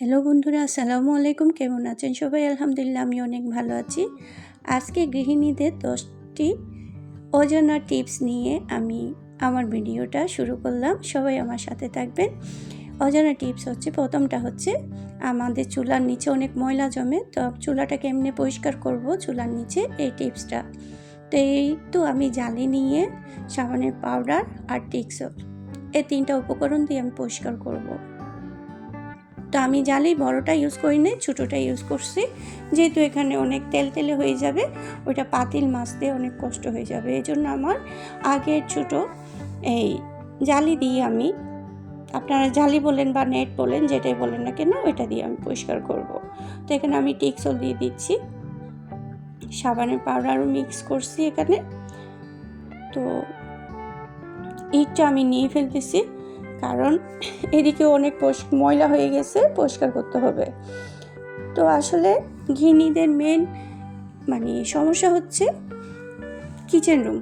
Hello বন্ধুরা, আসসালামু আলাইকুম। কেমন আছেন সবাই? আলহামদুলিল্লাহ, আমি অনেক ভালো আছি। আজকে গৃহিণীদের দশটি অজানা টিপস নিয়ে আমি আমার ভিডিওটা শুরু করলাম। সবাই আমার সাথে থাকবেন। অজানা টিপস হচ্ছে, প্রথমটা হচ্ছে, আমাদের চুলার নিচে অনেক ময়লা জমে, তো চুলাটা কেমনে পরিষ্কার করব চুলার নিচে? এই টিপসটা। তো এই তো আমি জালি নিয়ে, সাবানের পাউডার আর টিক্সল এই তিনটা উপকরণ দিয়ে আমি পরিষ্কার করব। তো আমি জালি বড়টা ইউজ করি নাই, ছোটোটা ইউজ করছি। যেহেতু এখানে অনেক তেল তেলে হয়ে যাবে, ওইটা পাতিল মাছতে অনেক কষ্ট হয়ে যাবে। এই জন্য আমার আগের ছোটো এই জালি দিয়ে আমি, আপনারা জালি বলেন বা নেট বলেন, যেটাই বলেন না কেন, ওইটা দিয়ে আমি পরিষ্কার করব। তো এখানে আমি টিক্সল দিয়ে দিচ্ছি। সাবানের পাউডারও মিক্স করছি এখানে। তো ইটটা আমি নিয়ে ফেলতেছি। কারণ এদিকে অনেক ময়লা হয়ে গেছে, পরিষ্কার করতে হবে। তো আসলে ঘিনিদের মেন মানে সমস্যা হচ্ছে কিচেন রুম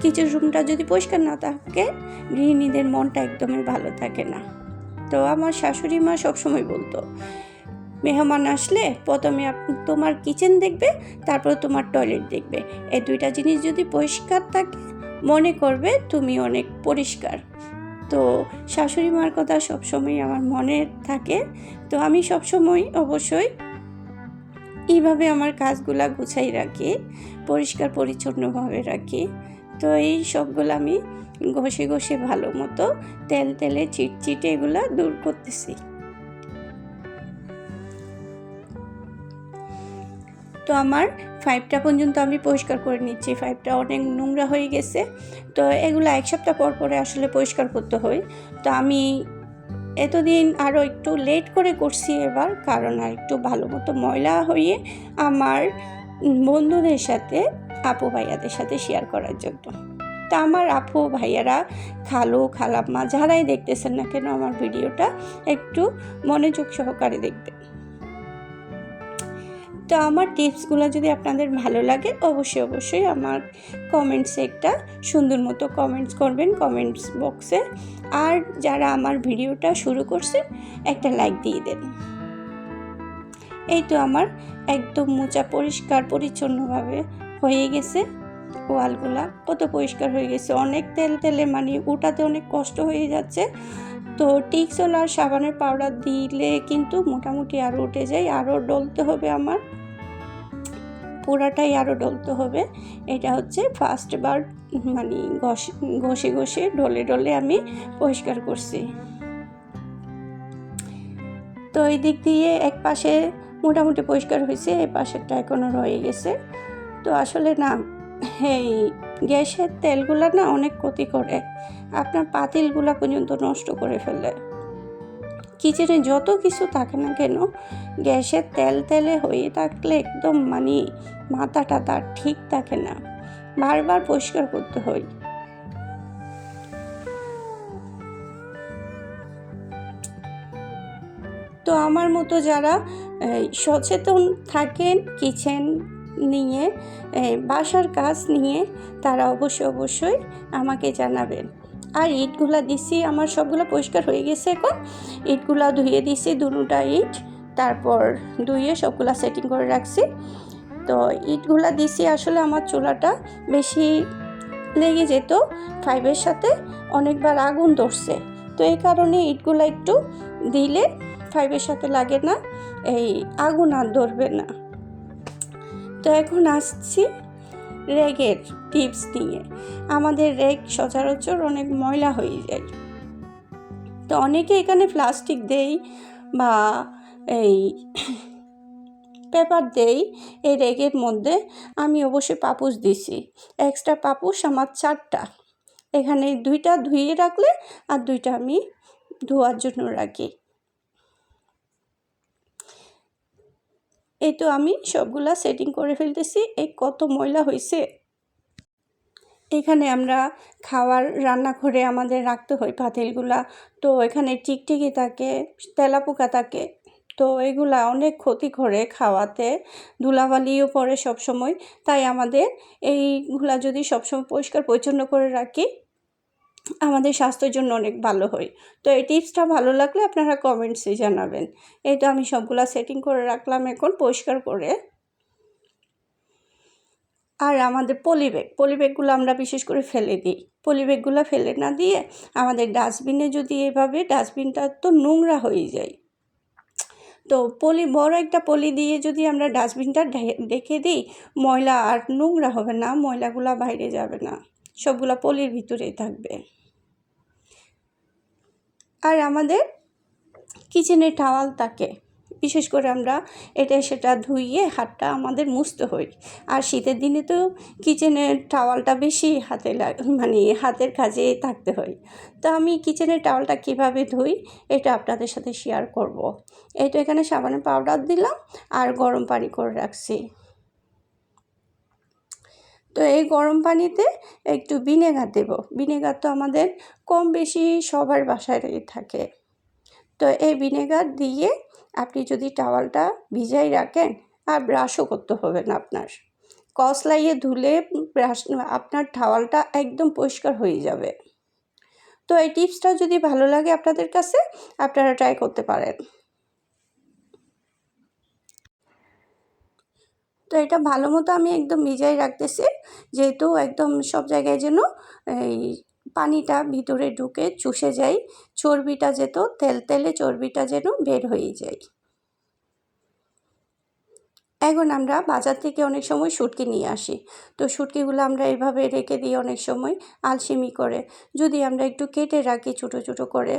কিচেন রুমটা যদি পরিষ্কার না থাকে গৃহিণীদের মনটা একদমই ভালো থাকে না। তো আমার শাশুড়ি মা সবসময় বলতো, মেহমান আসলে প্রথমে তোমার কিচেন দেখবে, তারপর তোমার টয়লেট দেখবে। এই দুইটা জিনিস যদি পরিষ্কার থাকে, মনে করবে তুমি অনেক পরিষ্কার। তো শাশুড়ি মার কথা সবসময় আমার মনে থাকে। তো আমি সবসময় অবশ্যই এইভাবে আমার কাজগুলা গুছাই রাখি, পরিষ্কার পরিচ্ছন্নভাবে রাখি। তো এই সবগুলো আমি ঘষে ঘষে ভালো মতো তেল তেলে চিটচিটে এগুলা দূর করতেছি। তো আমার ফাইভটা পর্যন্ত আমি পরিষ্কার করে নিচ্ছি। ফাইভটা অনেক নোংরা হয়ে গেছে। তো এগুলো এক সপ্তাহ পর পরে আসলে পরিষ্কার করতে হয়। তো আমি এতদিন আরও একটু লেট করে করছি এবার, কারণ আর একটু ভালো মতো ময়লা হয়ে আমার বন্ধুদের সাথে, আপু ভাইয়াদের সাথে শেয়ার করার জন্য। তা আমার আপু ভাইয়ারা খালু, খালাম্মা যারাই দেখতেছেন না কেন আমার ভিডিওটা একটু মনোযোগ সহকারে দেখবেন। তো আমার টিপসগুলো যদি আপনাদের ভালো লাগে, অবশ্যই অবশ্যই আমার কমেন্টসে একটা সুন্দর মতো কমেন্টস করবেন কমেন্টস বক্সে। আর যারা আমার ভিডিওটা শুরু করছে, একটা লাইক দিয়ে দেন। এই তো আমার একদম মোচা পরিষ্কার পরিচ্ছন্নভাবে হয়ে গেছে। ওয়ালগুলা কত পরিষ্কার হয়ে গেছে। অনেক তেল তেলে মানে ওটাতে অনেক কষ্ট হয়ে যাচ্ছে। তো টিক্সল আর সাবানের পাউডার দিলে কিন্তু মোটামুটি আরও উঠে যায় আরও ডলতে হবে আমার। পোড়াটাই আরও ডলতে হবে। এটা হচ্ছে ফার্স্ট বার মানে ঘষে ঘষে ডলে ডলে আমি পরিষ্কার করছি। তো এই দিক দিয়ে এক পাশে মোটামুটি পরিষ্কার হয়েছে, এই পাশেরটা এখনও রয়ে গেছে। তো আসলে না এই গ্যাসের তেলগুলো না অনেক ক্ষতি করে। আপনার পাতিলগুলো পর্যন্ত নষ্ট করে ফেলে। কিচেনে যত কিছু থাকে না কেন, গ্যাসের তেল তেলে হয়ে থাকলে একদম মানে মাথা টাথা ঠিক থাকে না। বারবার পরিষ্কার করতে হয়। তো আমার মতো যারা সচেতন থাকেন কিচেন নিয়ে বাসার কাজ নিয়ে তারা অবশ্যই অবশ্যই আমাকে জানাবেন আর ইটগুলা দিছি, আমার সবগুলো পরিষ্কার হয়ে গেছে এখন। ইটগুলা ধুয়ে দিছি, দুটা ইট, তারপর ধুয়ে সবগুলা সেটিং করে রাখছি। তো ইটগুলা দিছি, আসলে আমার চুলাটা বেশি লেগে যেত ফাইভের সাথে, অনেকবার আগুন ধরছে। তো এই কারণে ইটগুলো একটু দিলে ফাইভের সাথে লাগে না, এই আগুন আর ধরবে না। তো এখন আসছি রেগের টিপস নিয়ে। আমাদের রেগ সচরাচর অনেক ময়লা হয়ে যায়। তো অনেকে এখানে প্লাস্টিক দেই বা এই পেপার দেই এই রেগের মধ্যে। আমি অবশ্যই পাপুস দিছি। এক্সট্রা পাপুস আমার চারটা। এখানে দুইটা ধুয়ে রাখলে আর দুইটা আমি ধোয়ার জন্য রাখি। এই তো আমি সবগুলা সেটিং করে ফেলতেছি, এই কত ময়লা হয়েছে এখানে আমরা খাওয়ার রান্নাঘরে আমাদের রাখতে হয় পাতিলগুলা। তো এখানে টিকটিকি থাকে, তেলাপোকা থাকে। তো এগুলা অনেক ক্ষতি করে খাওয়াতে, ধুলাবালিও পড়ে সবসময়। তাই আমাদের এইগুলা যদি সবসময় পরিষ্কার পরিচ্ছন্ন করে রাখি আমাদের স্বাস্থ্যের জন্য অনেক ভালো হয়। তো এই টিপসটা ভালো লাগলে আপনারা কমেন্টসে জানাবেন। এই তো আমি সবগুলা সেটিং করে রাখলাম এখন, পরিষ্কার করে। আর আমাদের পলি ব্যাগ পলি ব্যাগগুলো আমরা বিশেষ করে ফেলে দিই। পলিব্যাগগুলো ফেলে না দিয়ে আমাদের ডাস্টবিনে যদি এভাবে ডাস্টবিনটা তো নোংরা হয়ে যায়। তো পলি বড় একটা পলি দিয়ে যদি আমরা ডাস্টবিনটা ডেকে দিই, ময়লা আর নোংরা হবে না, ময়লাগুলো বাইরে যাবে না। সবগুলা পলির ভিতরেই থাকবে। আর আমাদের কিচেনে টাওয়াল থাকে বিশেষ করে আমরা এটা সেটা ধুইয়ে হাতটা আমাদের মুছতে হই আর শীতের দিনে তো কিচেনের টাওয়ালটা বেশি হাতে মানে হাতের কাজে থাকতে হয়। তো আমি কিচেনের টাওয়ালটা কীভাবে ধুই, এটা আপনাদের সাথে শেয়ার করব। তো এখানে সাবানের পাউডার দিলাম আর গরম পানি করে রাখছি। তো এই গরম পানিতে একটু ভিনেগার দেব। ভিনেগার তো আমাদের কম বেশি সবার বাসায় থাকে। তো এই ভিনেগার দিয়ে আপনি যদি টাওয়ালটা ভিজাই রাখেন, আর ব্রাশও করতে হবে না আপনার। কসলাইয়ে ধুলে ব্রাশ আপনার টাওয়ালটা একদম পরিষ্কার হয়ে যাবে। তো এই টিপসটা যদি ভালো লাগে আপনাদের কাছে, আপনারা ট্রাই করতে পারেন। তো এটা ভালো মতো আমি একদম ভিজাই রাখতেছি। যেহেতু একদম সব জায়গায় যেন এই পানিটা ভিতরে ঢুকে চুষে যায়, চর্বিটা যেত, তেল তেলে চর্বিটা যেন বের হয়ে যায়। এখন আমরা বাজার থেকে অনেক সময় শুটকি নিয়ে আসি। তো শুটকিগুলো আমরা এভাবে রেখে দিই অনেক সময় আলসেমি করে। যদি আমরা একটু কেটে রাখি ছোটো ছোটো করে,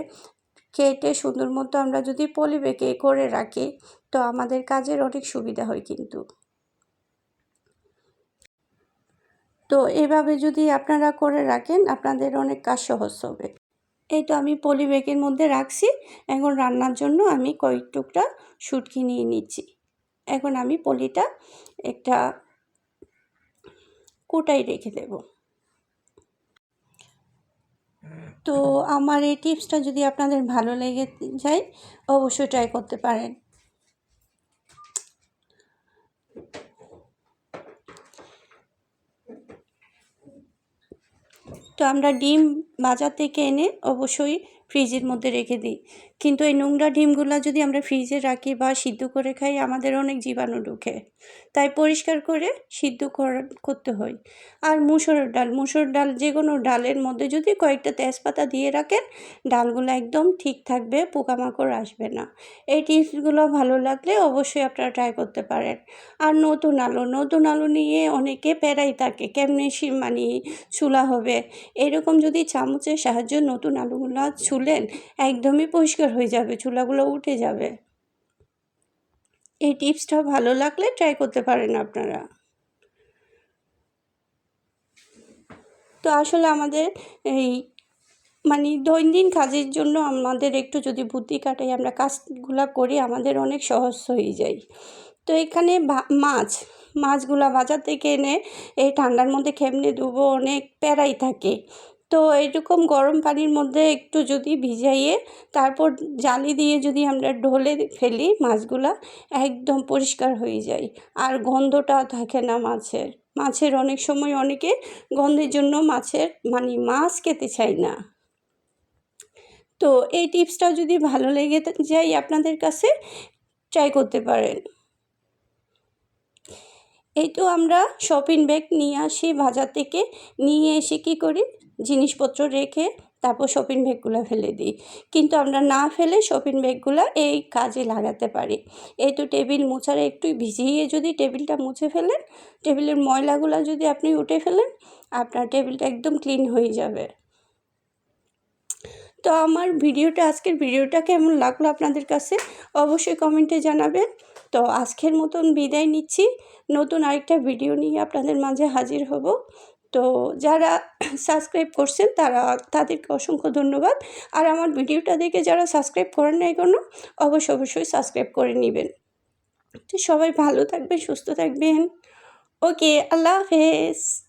কেটে সুন্দর মতো আমরা যদি পলিবেকে করে রাখি, তো আমাদের কাজের অনেক সুবিধা হয় কিন্তু। তো এভাবে যদি আপনারা করে রাখেন, আপনাদের অনেক কাজ সহজ হবে। এই তো আমি পলি ব্যাগের মধ্যে রাখছি। এখন রান্নার জন্য আমি কয়েক টুকরা শুটকি নিয়ে নিচ্ছি। এখন আমি পলিটা একটা কোটাই রেখে দেব। তো আমার এই টিপসটা যদি আপনাদের ভালো লেগে যায়, অবশ্যই ট্রাই করতে পারেন। তো আমরা ডিম বাজার থেকে এনে অবশ্যই ফ্রিজের মধ্যে রেখে দিই। কিন্তু এই নোংরা ডিমগুলো যদি আমরা ফ্রিজে রাখি বা সিদ্ধ করে খাই, আমাদের অনেক জীবাণু ঢুকে। তাই পরিষ্কার করে সিদ্ধ করতে হয়। আর মুসুরের ডাল, মুসুর ডাল যে কোনো ডালের মধ্যে যদি কয়েকটা তেজপাতা দিয়ে রাখেন, ডালগুলো একদম ঠিক থাকবে, পোকামাকড় আসবে না। এই টিপসগুলো ভালো লাগলে অবশ্যই আপনারা ট্রাই করতে পারেন। আর নতুন আলু নতুন আলু নিয়ে অনেকে প্যারাই থাকে, কেমনি মানে চুলা হবে। এরকম যদি চামচের সাহায্যে নতুন আলুগুলো ছুলেন, একদমই পরিষ্কার হয়ে যাবে, চুলাগুলো উঠে যাবে। এই টিপসটা ভালো লাগলে ট্রাই করতে পারেন আপনারা। তো আসলে আমাদের এই মানে দৈনন্দিন কাজের জন্য আমাদের একটু যদি বুদ্ধি কাটাই, আমরা কাজগুলা করি, আমাদের অনেক সহজ হয়ে যায়। তো এখানে মাছ, মাছগুলা বাজার থেকে এনে এই ঠান্ডার মধ্যে খেমনে দেবো অনেক প্যারাই থাকে। তো এরকম গরম পানির মধ্যে একটু যদি ভিজাইয়ে তারপর জালি দিয়ে যদি আমরা ঢলে ফেলি মাছগুলা, একদম পরিষ্কার হয়ে যায়। আর গন্ধটা থাকে না মাছের। মাছের অনেক সময় অনেকে গন্ধের জন্য মাছের মানে মাছ খেতে চায় না। তো এই টিপসটা যদি ভালো লেগে যায় আপনাদের কাছে ট্রাই করতে পারেন। এই তো আমরা শপিং ব্যাগ নিয়ে আসি বাজার থেকে। নিয়ে এসে কী করি? জিনিসপত্র রেখে তারপর শপিং ব্যাগগুলো ফেলে দিই। কিন্তু আমরা না ফেলে শপিং ব্যাগগুলো এই কাজে লাগাতে পারি। এই তো টেবিল মোছার একটু ভিজিয়ে যদি টেবিলটা মুছে ফেলেন, টেবিলের ময়লাগুলো যদি আপনি উঠে ফেলেন, আপনার টেবিলটা একদম ক্লিন হয়ে যাবে। তো আমার ভিডিওটা, আজকের ভিডিওটা কেমন লাগল আপনাদের কাছে? অবশ্যই কমেন্টে জানাবেন। তো আজকের মতন বিদায় নিচ্ছি। নতুন আরেকটা ভিডিও নিয়ে আপনাদের মাঝে হাজির হব। তো যারা সাবস্ক্রাইব করছেন, তারা, তাদেরকে অসংখ্য ধন্যবাদ। আর আমার ভিডিওটা দেখে যারা সাবস্ক্রাইব করেন নাই কোনো অবশ্যই অবশ্যই সাবস্ক্রাইব করে নেবেন। তো সবাই ভালো থাকবেন, সুস্থ থাকবেন। ওকে, আল্লাহ হাফেজ।